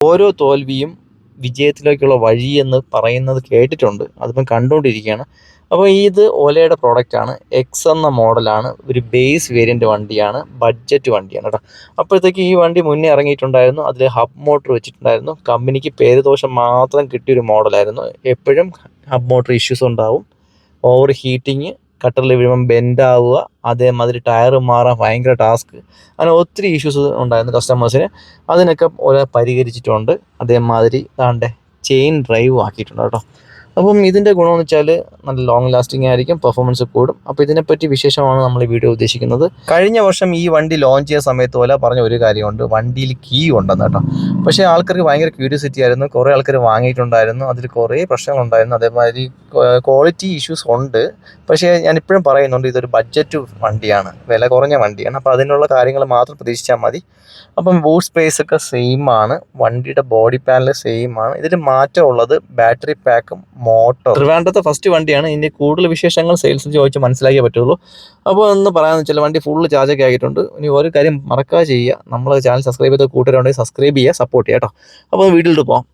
ഓരോ തോൽവിയും വിജയത്തിലേക്കുള്ള വഴിയെന്ന് പറയുന്നത് കേട്ടിട്ടുണ്ട്. അതിപ്പം കണ്ടുകൊണ്ടിരിക്കുകയാണ്. അപ്പോൾ ഇത് ഓലയുടെ പ്രോഡക്റ്റാണ് എക്സ് എന്ന മോഡലാണ് ഒരു ബേസ് വേരിയന്റ് വണ്ടിയാണ്. ബഡ്ജറ്റ് വണ്ടിയാണ് കേട്ടോ. അപ്പോഴത്തേക്ക് ഈ വണ്ടി മുന്നേ ഇറങ്ങിയിട്ടുണ്ടായിരുന്നു. അതിൽ ഹബ് മോട്ടർ വെച്ചിട്ടുണ്ടായിരുന്നു. കമ്പനിക്ക് പേര് ദോഷം മാത്രം കിട്ടിയൊരു മോഡലായിരുന്നു എപ്പോഴും ഹബ് മോട്ടർ ഇഷ്യൂസ് ഉണ്ടാവും. ഓവർ ഹീറ്റിങ് കട്ടറിൽ വീഴുമ്പം ബെൻഡ് ആവുക അതേമാതിരി ടയർ മാറാൻ ഭയങ്കര ടാസ്ക്. അങ്ങനെ ഒത്തിരി ഇഷ്യൂസ് ഉണ്ടായിരുന്നു കസ്റ്റമേഴ്സിന് അതിനൊക്കെ ഓരോ പരിഹരിച്ചിട്ടുണ്ട്. അതേമാതിരി താണ്ടെ ചെയിൻ ഡ്രൈവ് ആക്കിയിട്ടുണ്ട് കേട്ടോ. അപ്പം ഇതിന്റെ ഗുണമെന്ന് വെച്ചാൽ നല്ല ലോങ് ലാസ്റ്റിംഗ് ആയിരിക്കും പെർഫോമൻസ് കൂടും. അപ്പോൾ ഇതിനെപ്പറ്റി വിശേഷമാണ് നമ്മൾ വീഡിയോ ഉദ്ദേശിക്കുന്നത്. കഴിഞ്ഞ വർഷം ഈ വണ്ടി ലോഞ്ച് ചെയ്ത സമയത്ത് പോലെ പറഞ്ഞ ഒരു കാര്യമുണ്ട് വണ്ടിയിൽ കീ ഉണ്ടെന്ന് കേട്ടോ. പക്ഷേ ആൾക്കാർക്ക് ഭയങ്കര ക്യൂരിയോസിറ്റി ആയിരുന്നു കുറേ ആൾക്കാർ വാങ്ങിയിട്ടുണ്ടായിരുന്നു അതിൽ കുറേ പ്രശ്നങ്ങളുണ്ടായിരുന്നു അതേമാതിരി ക്വാളിറ്റി ഇഷ്യൂസ് ഉണ്ട്. പക്ഷേ ഞാൻ ഇപ്പോഴും പറയുന്നുണ്ട് ഇതൊരു ബഡ്ജറ്റ് വണ്ടിയാണ് വില കുറഞ്ഞ വണ്ടിയാണ്. അപ്പോൾ അതിനുള്ള കാര്യങ്ങൾ മാത്രം പ്രതീക്ഷിച്ചാൽ മതി. അപ്പം ബൂട്ട് സ്പേസ് ഒക്കെ സെയിം ആണ് വണ്ടിയുടെ ബോഡി പാനൽ സെയിം ആണ്. ഇതിൽ മാറ്റമുള്ളത് ബാറ്ററി പാക്കും മോട്ടോർ. ട്രിവാൻഡ്രത്തെ ഫസ്റ്റ് വണ്ടിയാണ്. ഇതിന്റെ കൂടുതൽ വിശേഷങ്ങൾ സെയിൽസ് ചോദിച്ച് മനസ്സിലാക്കിയേ പറ്റുള്ളൂ. അപ്പോൾ ഒന്ന് പറയാമെന്ന് വെച്ചാൽ വണ്ടി ഫുള്ള് ചാർജൊക്കെ ആയിട്ടുണ്ട് ഇനി ഒരു കാര്യം മറക്കാതെ ചെയ്യുക. നമ്മൾ ചാനൽ സബ്സ്ക്രൈബ് ചെയ്ത കൂട്ടുകാരുണ്ടെങ്കിൽ സബ്സ്ക്രൈബ് ചെയ്യുക സപ്പോർട്ട് ചെയ്യുക കേട്ടോ. അപ്പോൾ വീട്ടിലോട്ട് പോകാം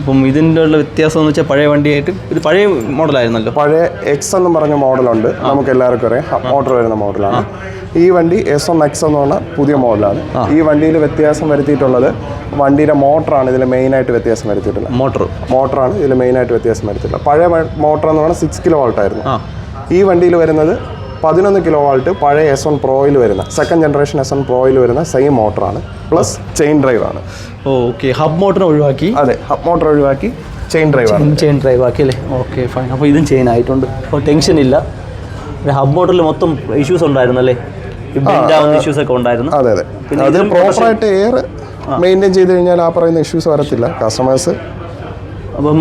അപ്പം ഇതിന്റെ ഉള്ള വ്യത്യാസം എന്ന് വെച്ചാൽ പഴയ വണ്ടിയായിട്ട് ഇത് പഴയ മോഡലായിരുന്നല്ലോ പഴയ എക്സ് എന്ന് പറഞ്ഞ മോഡലുണ്ട് നമുക്ക് എല്ലാവർക്കും അറിയാം. മോട്ടർ വരുന്ന മോഡലാണ് ഈ വണ്ടി എസ് എം എക്സ് എന്ന് പറഞ്ഞ പുതിയ മോഡലാണ്. ഈ വണ്ടിയിൽ വ്യത്യാസം വരുത്തിയിട്ടുള്ളത് വണ്ടിയുടെ മോട്ടറാണ് ഇതിൽ മെയിനായിട്ട് വ്യത്യാസം വരുത്തിയിട്ടുള്ളത്. മോട്ടർ മോട്ടറാണ് ഇതിൽ മെയിനായിട്ട് വ്യത്യാസം വരുത്തിയിട്ടുള്ളത്. പഴയ മോട്ടർ എന്ന് പറഞ്ഞാൽ സിക്സ് കിലോ വോൾട്ട് ആയിരുന്നു. ഈ വണ്ടിയിൽ വരുന്നത് പതിനൊന്ന് കിലോ വാൾട്ട് പഴയ എസ് വൺ പ്രോയിൽ വരുന്ന സെക്കൻഡ് ജനറേഷൻ എസ് വൺ പ്രോയിൽ വരുന്ന സെയിം മോട്ടറാണ്. പ്ലസ് ചെയിൻ ഡ്രൈവ് ആണ്. ഓക്കെ. ഹബ് മോട്ടർ ഒഴിവാക്കി. അതെ ഹബ് മോട്ടർ ഒഴിവാക്കി ചെയിൻ ഡ്രൈവ് ആണ്. ചെയിൻ ഡ്രൈവ് ആക്കി അല്ലേ ഓക്കെ ഫൈൻ അപ്പോൾ ഇതും ചെയിൻ ആയിട്ടുണ്ട്. അപ്പോൾ ടെൻഷൻ ഇല്ല. ഹബ് മോട്ടറിൽ മൊത്തം ഇഷ്യൂസ് ഉണ്ടായിരുന്നല്ലേ? ഇഷ്യൂസ് ഒക്കെ ഉണ്ടായിരുന്നു. അതെ അതെ. പിന്നെ അത് പ്രോപ്പറായിട്ട് എയർ മെയിന്റെയിൻ ചെയ്ത് കഴിഞ്ഞാൽ ആ പറയുന്ന ഇഷ്യൂസ് വരത്തില്ല. കസ്റ്റമേഴ്സ് അപ്പം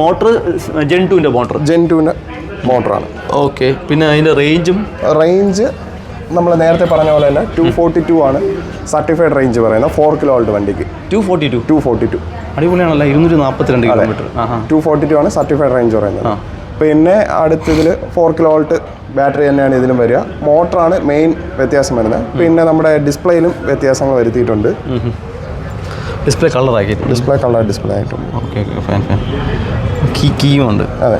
മോട്ടർ ജെൻ ടുവിന്റെ മോട്ടർ. ജെൻ ടുവിന്റെ മോട്ടറാണ്. ഓക്കെ പിന്നെ അതിന്റെ റേഞ്ചും റേഞ്ച് നമ്മൾ നേരത്തെ പറഞ്ഞ പോലെ തന്നെ ടു ഫോർട്ടി ടു ആണ്. സർട്ടിഫൈഡ് റേഞ്ച് പറയുന്നത്. ഫോർ കിലോ വണ്ടിക്ക്. Two forty two two forty two അടിപൊളിയാണല്ലോ? ഇരുന്നൂറ്റി നാൽപ്പത്തിരണ്ട് കിലോമീറ്റർ ആ ആ ടു ഫോർട്ടി ടു ആണ് സർട്ടിഫൈഡ് റേഞ്ച് പറയുന്നത്. പിന്നെ അടുത്തതിൽ ഫോർ കിലോ വോൾട്ട് ബാറ്ററി തന്നെയാണ് ഇതിലും വരിക. മോട്ടറാണ് മെയിൻ വ്യത്യാസം വരുന്നത്. പിന്നെ നമ്മുടെ ഡിസ്പ്ലേയിലും വ്യത്യാസങ്ങൾ വരുത്തിയിട്ടുണ്ട്. ഡിസ്പ്ലേ കളർ ആക്കിയിട്ടുണ്ട് ഡിസ്പ്ലേ കളർ ഡിസ്പ്ലേ ആയിട്ടുണ്ട്. Okay okay fine fine key കീയും ഉണ്ട്. അതെ.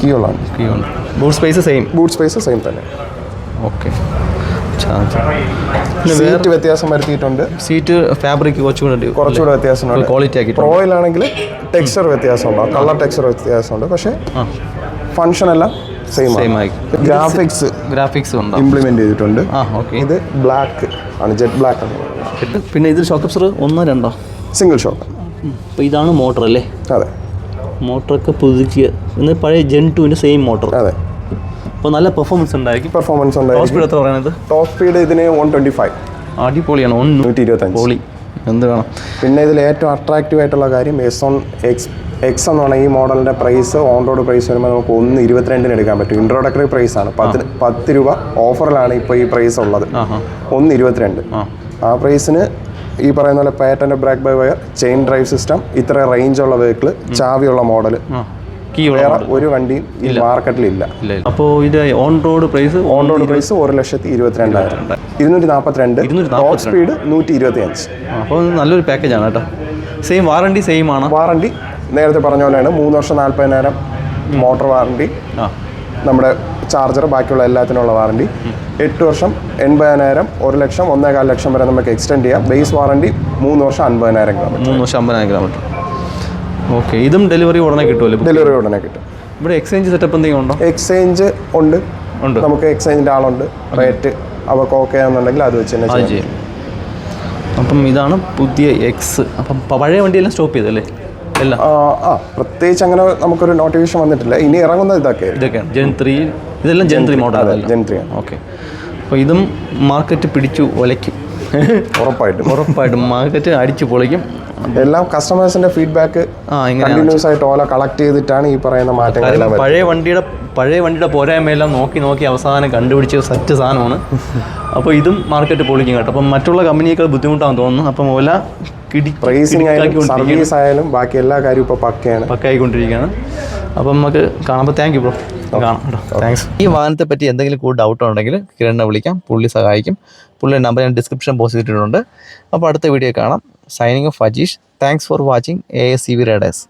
കീ ഉള്ളതാണ്. കീ ഉണ്ട്. Boot space same boot space same തന്നെ. ഓക്കെ സീറ്റ് വ്യത്യാസം വരുത്തിയിട്ടുണ്ട്. സീറ്റ് ഫാബ്രിക് കുറച്ചുകൂടെ കുറച്ചുകൂടെ വ്യത്യാസമുണ്ട്. ക്വാളിറ്റി ആക്കിയിട്ടുണ്ട്. പ്രോയിലാണെങ്കിൽ ടെക്സ്ചർ വ്യത്യാസമുണ്ടാവും കളർ ടെക്സ്ചർ വ്യത്യാസമുണ്ട്. പക്ഷേ ഫങ്ഷൻ എല്ലാം സെയിം സെയിം ആയി. ഗ്രാഫിക്സ് ഗ്രാഫിക്സ് ഉണ്ടോ? ഇംപ്ലിമെന്റ് ചെയ്തിട്ടുണ്ട്. ആ ഓക്കെ ഇത് ബ്ലാക്ക് ആണ് ജെറ്റ് ബ്ലാക്ക് ആണ്. പിന്നെ ഇതിൽ ഷോക്ക് അബ്സർ ഒന്നോ രണ്ടോ? സിംഗിൾ ഷോക്ക് അപ്പോൾ ഇതാണ് മോട്ടർ അല്ലേ? അതെ. മോട്ടറൊക്കെ പുതുക്കിയ ഇന്ന് പഴയ ജെൻ ടുവിന്റെ സെയിം മോട്ടർ അതെ. അപ്പോൾ നല്ല പെർഫോമൻസ് ഉണ്ടായിരിക്കും. പെർഫോമൻസ് ടോപ്പ് ഉണ്ടായിരിക്കും സ്പീഡ് എത്ര പറയുന്നത്? ടോപ്പ് സ്പീഡ് ഇതിന് വൺ ട്വന്റി ഫൈവ് അടിപൊളിയാണ് ഒന്ന് നൂറ്റി ഇരുപത്തഞ്ച്. പൊളി. എന്ത് വേണം? പിന്നെ ഇതിൽ ഏറ്റവും അട്രാക്റ്റീവ് ആയിട്ടുള്ള കാര്യം എസ് ഓൺ എക്സ് എക്സ് എന്ന് പറഞ്ഞാൽ ഈ മോഡലിന്റെ പ്രൈസ് ഓൺ റോഡ് പ്രൈസ് വരുമ്പോൾ നമുക്ക് ഒന്ന് ഇരുപത്തിരണ്ടിന് എടുക്കാൻ പറ്റും. ഇൻട്രോഡക്ടറി പ്രൈസ് ആണ്. പത്ത് പത്ത് രൂപ ഓഫറിലാണ് ഇപ്പോൾ ഈ പ്രൈസ് ഉള്ളത്. ഒന്ന് ഇരുപത്തിരണ്ട്. ആ. പ്രൈസിന് ഈ പറയുന്ന പോലെ പാറ്റന്റെ brake by wire chain drive system ഇത്ര റേഞ്ച് ഉള്ള വെഹിക്കിൾ ചാവിയുള്ള മോഡൽ വേറെ ഒരു വണ്ടി ഈ മാർക്കറ്റിലില്ല ഇല്ല അപ്പോൾ ഇത് on road price on road price ഒരു ലക്ഷത്തി ഇരുപത്തിരണ്ടായിരം. ഇരുന്നൂറ്റി നാൽപ്പത്തിരണ്ട് ടോപ്പ് സ്പീഡ് നൂറ്റി ഇരുപത്തി അഞ്ച് അപ്പോൾ നല്ലൊരു പാക്കേജാണ് കേട്ടോ. സെയിം വാറണ്ടി സെയിം ആണ്. വാറണ്ടി നേരത്തെ പറഞ്ഞ പോലെയാണ് മൂന്ന് വർഷം നാൽപ്പതിനായിരം മോട്ടോർ വാറണ്ടി. നമ്മുടെ ചാർജർ ബാക്കിയുള്ള എല്ലാത്തിനുള്ള വാറണ്ടി. എട്ട് വർഷം എൺപതിനായിരം ഒരു ലക്ഷം ഒന്നേകാൽ ലക്ഷം വരെ നമുക്ക് എക്സ്റ്റെൻഡ് ചെയ്യാം. ബേസ് വാറണ്ടി മൂന്ന് വർഷം അൻപതിനായിരം കിലോമീറ്റർ മൂന്ന് വർഷം അമ്പതിനായിരം കിലോമീറ്റർ ഓക്കെ ഇതും ഡെലിവറി ഉടനെ കിട്ടുമല്ലോ ഡെലിവറി ഉടനെ കിട്ടും. ഇവിടെ എക്സ്ചേഞ്ച് സെറ്റപ്പ് എന്തെങ്കിലും ഉണ്ടോ? എക്സ്ചേഞ്ച് ഉണ്ട്. ഉണ്ട്. നമുക്ക് എക്സ്ചേഞ്ചിന്റെ ആളുണ്ട്. റേറ്റ് അവർക്ക് ഓക്കെ ആണെന്നുണ്ടെങ്കിൽ അത് വെച്ച് തന്നെ ചെയ്യാം. അപ്പം ഇതാണ് പുതിയ എക്സ് അപ്പം പഴയ വണ്ടിയെല്ലാം സ്റ്റോപ്പ് ചെയ്തല്ലേ ആ, പ്രത്യേകിച്ച് അങ്ങനെ നമുക്കൊരു നോട്ടിഫിക്കേഷൻ വന്നിട്ടില്ല. ഇനി ഇറങ്ങുന്ന ഇതൊക്കെ ഇതൊക്കെയാണ്. ജെൻ ത്രീ ഇതെല്ലാം gen three model gen three okay അപ്പോൾ ഇതും മാർക്കറ്റ് പിടിച്ചു ഒലയ്ക്കും. ഉറപ്പായിട്ടും. ഉറപ്പായിട്ടും. മാർക്കറ്റ് അടിച്ചു പൊളിക്കും. എല്ലാം കസ്റ്റമേഴ്സിന്റെ ഫീഡ്ബാക്ക് ആ ഇങ്ങനെ കണ്ടിന്യൂസ് ആയിട്ട് ഓല കളക്ട് ചെയ്തിട്ടാണ് ഈ പറയുന്ന മാറ്റങ്ങൾ പഴയ വണ്ടിയുടെ പഴയ വണ്ടിയുടെ പോരായ്മയെല്ലാം നോക്കി നോക്കി അവസാനം കണ്ടുപിടിച്ച സെറ്റ് സാധനമാണ്. അപ്പോൾ ഇതും മാർക്കറ്റ് പൊളിക്കും കേട്ടോ. അപ്പം മറ്റുള്ള കമ്പനിയേക്കാൾ ബുദ്ധിമുട്ടാണെന്ന് തോന്നുന്നു. അപ്പം ഓല പ്രൈസിങ് ആയാലും. സർവീസ് ആയാലും ബാക്കി എല്ലാ കാര്യവും ഇപ്പോൾ പക്കയാണ്. പക്കായിക്കൊണ്ടിരിക്കുകയാണ്. അപ്പം നമുക്ക് കാണുമ്പോൾ താങ്ക് യു ബ്രോ കാണാം താങ്ക്സ് ഈ വാഹനത്തെ പറ്റി എന്തെങ്കിലും കൂടുതൽ ഡൗട്ട് ഉണ്ടെങ്കിൽ കിരണിനെ വിളിക്കാം. പുള്ളി സഹായിക്കും. പുള്ളിയുടെ നമ്പർ ഞാൻ ഡിസ്ക്രിപ്ഷൻ പോസ്റ്റ് ചെയ്തിട്ടുണ്ട് അപ്പോൾ അടുത്ത വീഡിയോ കാണാം. Signing off Ajeesh thanks for watching A S C V raiders